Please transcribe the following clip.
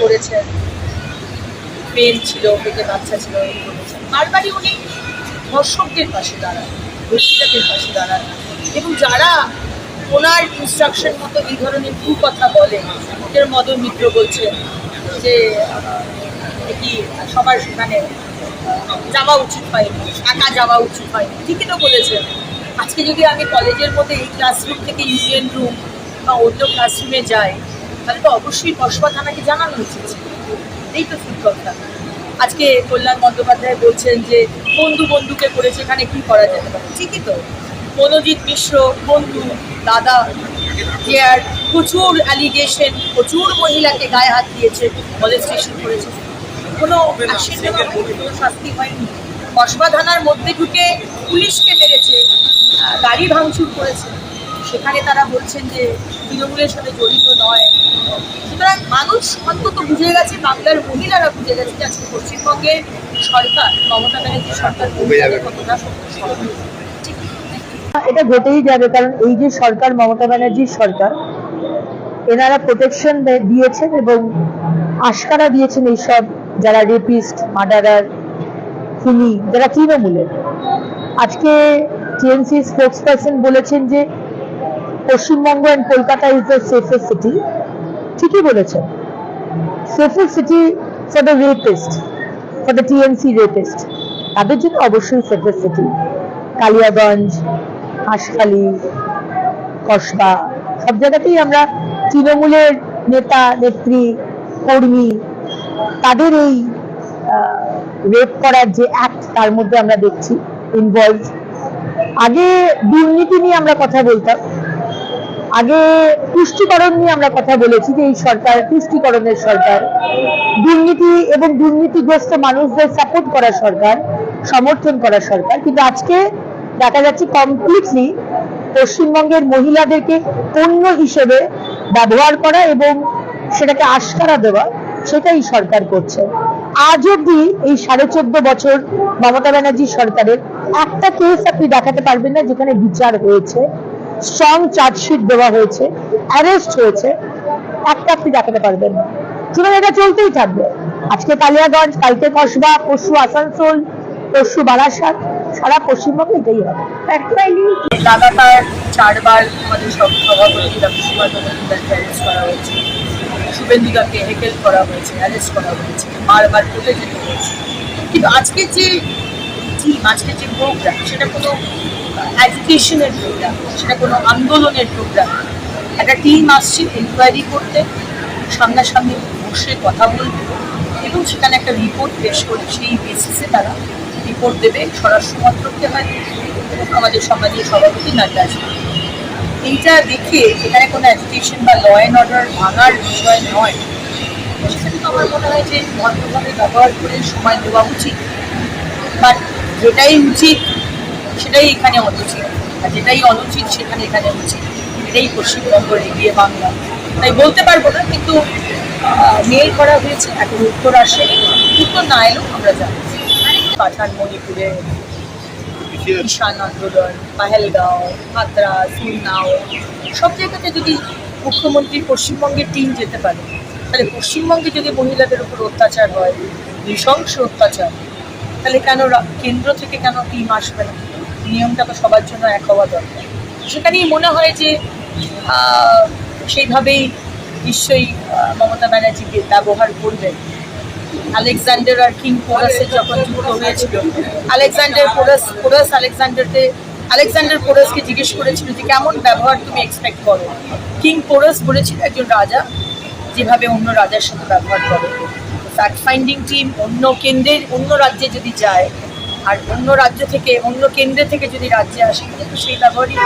করেছেন পেন ছিল পেটে বাচ্চা ছিল বারবারই উনি পাশে দাঁড়ান পাশে দাঁড়ান। এবং যারা ওনার ইনস্ট্রাকশন মতো এই ধরনের ভুল কথা বলে ওদের মদন মিত্র যে কি সবার সেখানে যাওয়া উচিত হয়নি, একা যাওয়া উচিত হয়নি। ঠিকই তো বলেছেন আজকে যদি আমি কলেজের মধ্যে এই ক্লাসরুম থেকে ইউনিয়ন রুম বা অন্য ক্লাসরুমে যাই তাহলে তো অবশ্যই কসবা থানাকে জানানো উচিত এই তো ঠিক কথা। আজকে কল্যাণ বন্দ্যোপাধ্যায় বলছেন যে, বন্ধু বন্ধুকে করেছে এখানে কি করা যেতে পারে? ঠিকই তো। মনোজিৎ মিশ্র, বন্ধু, দাদা যে প্রচুর অ্যালিগেশন প্রচুর মহিলাকে গায়ে হাত দিয়েছে মলেস্টেশন করেছে। কোনো শাস্তি হয়নি। কসবা থানার মধ্যে ঢুকে পুলিশকে মেরেছে গাড়ি ভাঙচুর করেছে। সেখানে তারা বলছেন যে তৃণমূলের সাথে জড়িত নয়। সুতরাং মানুষ অন্তত বুঝে গেছে বাংলার মহিলারা বুঝে গেছে যে আজকে পশ্চিমবঙ্গের সরকার মমতা ব্যানার্জি সরকার কতটা এটা ঘটেই যাবে কারণ এই যে সরকার মমতা ব্যানার্জির সরকার এনারা প্রোটেকশন দিয়েছেন এবং আশকারা দিয়েছেন এইসব যারা রেপিস্ট মার্ডারার খুনি যারা তৃণমূলের। আজকে টিএমসি স্পোর্টস পার্সন বলেছেন যে Paschimbanga and Kolkata is the safest city ঠিকই বলেছেন। Safest city for the rapist for the TMC rapist তাদের জন্য অবশ্যই সেফেস্ট সিটি কালিয়াগঞ্জ, হাসখালি, কসবা, সব জায়গাতেই আমরা তৃণমূলের নেতা, নেত্রী, কর্মী, তাদের এই রেপ করার যে অ্যাক্ট তার মধ্যে আমরা দেখছি। ইনভলভ আগে দুর্নীতি নিয়ে আমরা কথা বলতাম। আগে পুষ্টিকরণ নিয়ে আমরা কথা বলেছি যে এই সরকার, পুষ্টিকরণের সরকার। দুর্নীতি এবং দুর্নীতিগ্রস্ত মানুষদের সাপোর্ট করা সরকার, সমর্থন করা সরকার। কিন্তু আজকে দেখা যাচ্ছে কমপ্লিটলি পশ্চিমবঙ্গের মহিলাদেরকে পণ্য হিসেবে ব্যবহার করা এবং সেটাকে আস্কারা দেওয়া, সেটাই সরকার করছে। আজ অব্দি এই সাড়ে চোদ্দ বছর মমতা ব্যানার্জি সরকারের একটা কেস আপনি দেখাতে পারবেন না যেখানে বিচার হয়েছে। স্ট্রং চার্জশিট দেওয়া হয়েছে, অ্যারেস্ট হয়েছে, একটা আপনি দেখাতে পারবেন। না এটা চলতেই থাকবে। আজকে কালিয়াগঞ্জ, কালকে কসবা, পরশু আসানসোল, পরশু বারাসাত, সারা পশ্চিমবঙ্গে এটাই হবে। লাগাতার চারবার আমাদের করা হয়েছে। শুভেন্দুদাকে হেকেল করা হয়েছে অ্যারেস্ট করা হয়েছে, বারবার যেতে হয়েছে। কিন্তু আজকে যে আজকে যে প্রোগ্রাম সেটা কোনো অ্যাজিটেশনের প্রোগ্রাম সেটা কোনো আন্দোলনের প্রোগ্রাম একটা টিম আসছে এনকোয়ারি করতে, সামনাসামনি বসে কথা বলবে এবং সেখানে একটা রিপোর্ট পেশ করে, সেই বেসিসে তারা রিপোর্ট দেবে স্বরাষ্ট্র মন্ত্রককে হয় এবং আমাদের সমাজের সভাপতি নাড্ডা এইটা দেখে যেখানে কোনো অ্যাজিটেশন বা ল অ্যান্ড অর্ডার ভাঙার বিষয় নয়। সেখানে তো আমার মনে হয় যে ভদ্রভাবে ব্যবহার করে সময় দেওয়া উচিত। বাট যেটাই উচিত সেটাই এখানে অনুচিত। আর যেটাই অনুচিত, সেখানে এখানে উচিত এটাই পশ্চিমবঙ্গের এগিয়ে বাংলা। তাই বলতে পারব না, কিন্তু মেল করা হয়েছে, এখন উত্তর আসেনি উত্তর না এলেও আমরা জানি। পাঠান মণিপুরে। ঈশান আন্দোলন, পাহেলগাঁও হাতরাস উন্নাও সব জায়গাতে যদি মুখ্যমন্ত্রী পশ্চিমবঙ্গের টিম যেতে পারে, তাহলে পশ্চিমবঙ্গে যদি মহিলাদের উপর অত্যাচার হয়, নৃশংস অত্যাচার, তাহলে কেন কেন্দ্র থেকে কেন টিম আসবে না? নিয়মটা তো সবার জন্য এক হওয়া দরকার। সেখানেই মনে হয় যে সেইভাবেই নিশ্চয়ই মমতা ব্যানার্জিকে ব্যবহার করবেন। আলেকজান্ডার আর কিং পোরাসের যখন যুদ্ধ হয়েছিল, আলেকজান্ডার পোরাস পোরাস আলেকজান্ডারকে, আলেকজান্ডার পোরাসকে জিজ্ঞেস করেছিল যে, কেমন ব্যবহার তুমি এক্সপেক্ট করো? কিং পোরাস বলেছিল, একজন রাজা, যেভাবে অন্য রাজার সাথে ব্যবহার করে। ফ্যাক্ট ফাইন্ডিং টিম অন্য কেন্দ্রের, অন্য রাজ্যে যদি যায় আর অন্য রাজ্য থেকে অন্য কেন্দ্র থেকে যদি রাজ্যে আসে কিন্তু সেই ব্যবহারই